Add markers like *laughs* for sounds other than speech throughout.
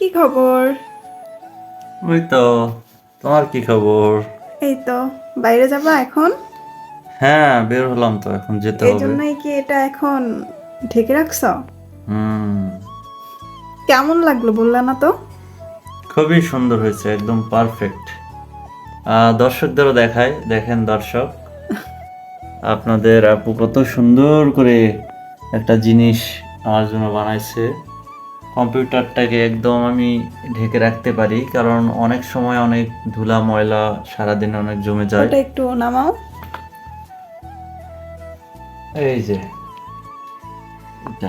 কি খবর? ওই তো তোমার কি খবর? এই তো বাইরে যাবা এখন? হ্যাঁ বের হলাম তো এখন যেতে এই হবে। জন্যই কি এটা এখন ঢেকে রাখছ? হুম। কেমন লাগল বললা না তো? খুবই সুন্দর হয়েছে একদম পারফেক্ট দর্শকদেরও দেখায় দেখেন দর্শক। আপনাদের আপু কত সুন্দর করে একটা জিনিস আমার জন্য বানাইছে। কম্পিউটারটাকে একদম আমি ঢেকে রাখতে পারি কারণ অনেক সময় অনেক ধুলা ময়লা সারাদিন অনেক জমে যায়। ওটা একটু নামাও। এই যে এটা।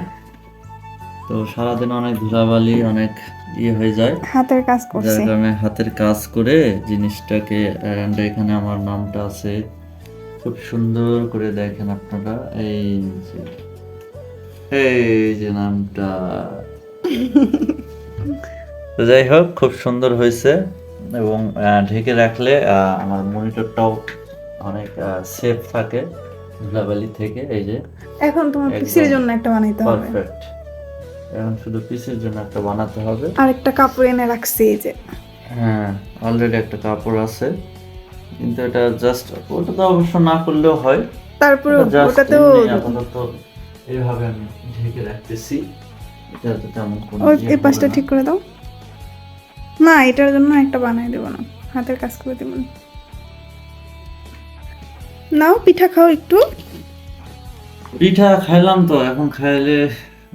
তো সারাদিন অনেক ধুলাবালি অনেক ইয়ে হয়ে যায়। হাতের কাজ যার করছি। কারণে হাতের কাজ করে জিনিসটাকে and এখানে আমার নামটা আছে। খুব সুন্দর করে দেখেন আপনারা। এই যে এই যে নামটা। যাই হোক খুব সুন্দর হয়েছে এবং ঢেকে রাখলে আমার মনিটরটাও অনেক সেফ থাকে ধুলাবালি থেকে এই যে এখন তোমার পিসির জন্য একটা বানাইতে হবে। পারফেক্ট এখন শুধু পিসের জন্য একটা বানাতে হবে। আর একটা কাপড় এনে রাখছি এই যে। হ্যাঁ অলরেডি একটা কাপড় আছে। কিন্তু এটা জাস্ট ওটা তো অবশ্য না করলেও হয়। তারপরে ওটাতেও আপাতত এইভাবে আমি ঢেকে রাখতেছি। এই পাশটা ঠিক করে দাও। না এটার জন্য একটা বানাই দেবো না। হাতের কাজ করে দেবো না। নাও পিঠা খাও একটু। পিঠা খাইলাম তো এখন খাইলে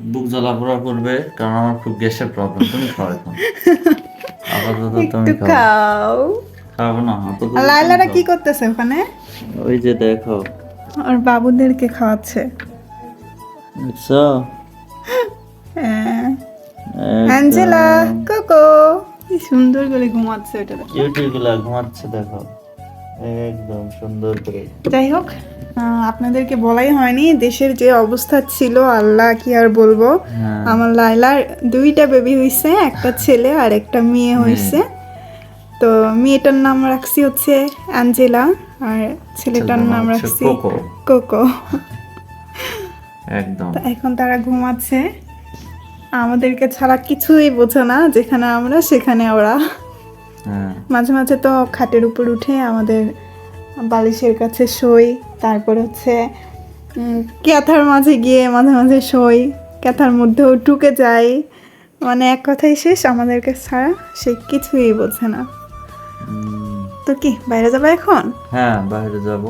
বুক জ্বালা পোড়া করবে কারণ আমার খুব গ্যাসের প্রবলেম তুমি খাও এখন। *laughs* আপাতত তুমি খাও। খাব না লাইলারা কি করতেছে ওখানে? ওই যে দেখো। আর বাবুদেরকে খাওয়াচ্ছে। বুঝছ *laughs* হ্যাঁ। Angela Coco. কি সুন্দর করে ঘুমাচ্ছে ওটা দেখো। ইউটিউবগুলা ঘুমাচ্ছে দেখো। একদম সুন্দর করে। যাই হোক আপনাদেরকে বলাই হয়নি দেশের যে অবস্থা ছিল আল্লাহ কি আর বলব? হ্যাঁ। আমার লাইলার দুইটা বেবি হইছে একটা ছেলে আর একটা মেয়ে হইছে। তো মেয়েটার নাম রাখছি হচ্ছে অ্যাঞ্জেলা আর ছেলেটার নাম রাখছি কোকো। কোকো। একদম। এখন তারা ঘুমাচ্ছে। আমাদেরকে ছাড়া কিছুই বোঝে না যেখানে আমরা সেখানে ওরা। হ্যাঁ। মাঝে মাঝে তো খাটের উপর উঠে আমাদের বালিশের কাছে শোই তারপর হচ্ছে ক্যাথার মাঝে গিয়ে মাঝে মাঝে শোই ক্যাথার মধ্যেও ঢুকে যাই। মানে এক কথাই শেষ আমাদেরকে ছাড়া সে কিছুই বোঝে না। তো কি বাইরে যাবে এখন? হ্যাঁ বাইরে যাব।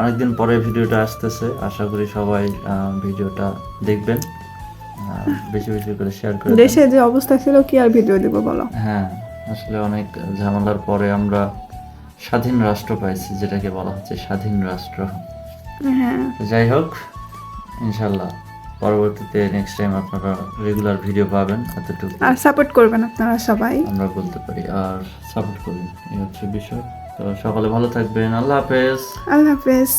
অনেকদিন পরে ভিডিওটা আসতেছে আশা করি সবাই ভিডিওটা দেখবেন। বেশি বেশি করে শেয়ার করে দেশে যে অবস্থা ছিল কি আর ভিডিও দিব বলো? হ্যাঁ আসলে অনেক ঝামেলার পরে আমরা স্বাধীন রাষ্ট্র পাইছি যেটাকে বলা হচ্ছে স্বাধীন রাষ্ট্র। হ্যাঁ। যাই হোক ইনশাল্লাহ পরবর্তীতে নেক্সট টাইম আপনারা রেগুলার ভিডিও পাবেন এতটুকু। আর সাপোর্ট করবেন আপনারা সবাই। আমরা বলতে পারি আর সাপোর্ট করি এই হচ্ছে বিষয়। তো সকালে ভালো থাকবেন আল্লাহ হাফেজ। আল্লাহ হাফেজ।